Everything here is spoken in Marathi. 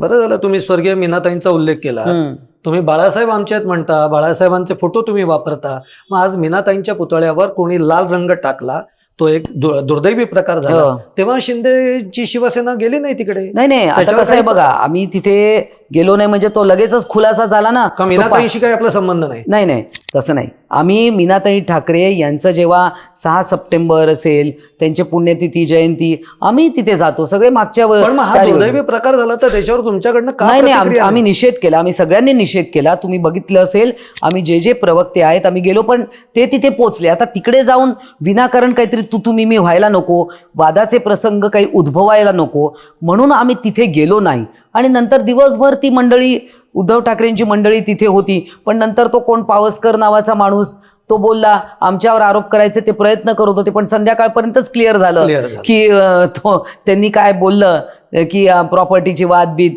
बरं झालं तुम्ही स्वर्गीय मीनाताईंचा उल्लेख केला. तुम्ही बाळासाहेब आमचे आहेत म्हणता बाळासाहेबांचे फोटो तुम्ही वापरता. मग आज मीनाताईंच्या पुतळ्यावर कोणी लाल रंग टाकला तो एक दुर्दैवी प्रकार झाला. हो. तेव्हा शिंदेची शिवसेना गेली नाही तिकडे? नाही नाही आता कसं आहे बघा आम्ही तिथे गेलो नाही म्हणजे तो लगेचच खुलासा झाला ना. मीनाताईंशी काही आपला संबंध नाही? नाही नाही. तसं नाही. आम्ही मीनाताई ठाकरे यांचं जेव्हा सहा सप्टेंबर असेल त्यांची पुण्यतिथी जयंती आम्ही तिथे जातो. सगळे मागच्या प्रकार झाला तर त्याच्यावर तुमच्याकडनं का नाही आम्ही निषेध केला. आम्ही सगळ्यांनी निषेध केला. तुम्ही बघितलं असेल आम्ही जे जे प्रवक्ते आहेत आम्ही गेलो पण ते तिथे पोचले आता तिकडे जाऊन विनाकारण काहीतरी तू तुम्ही मी व्हायला नको वादाचे प्रसंग काही उद्भवायला नको म्हणून आम्ही तिथे गेलो नाही. आणि नंतर दिवसभर ती मंडळी उद्धव ठाकरेंची मंडळी तिथे होती. पण नंतर तो कोण? पावसकर नावाचा माणूस. तो बोलला आमच्यावर आरोप करायचे ते प्रयत्न करत होते पण संध्याकाळपर्यंतच क्लिअर झालं. की तो त्यांनी काय बोललं की प्रॉपर्टीची वादबीद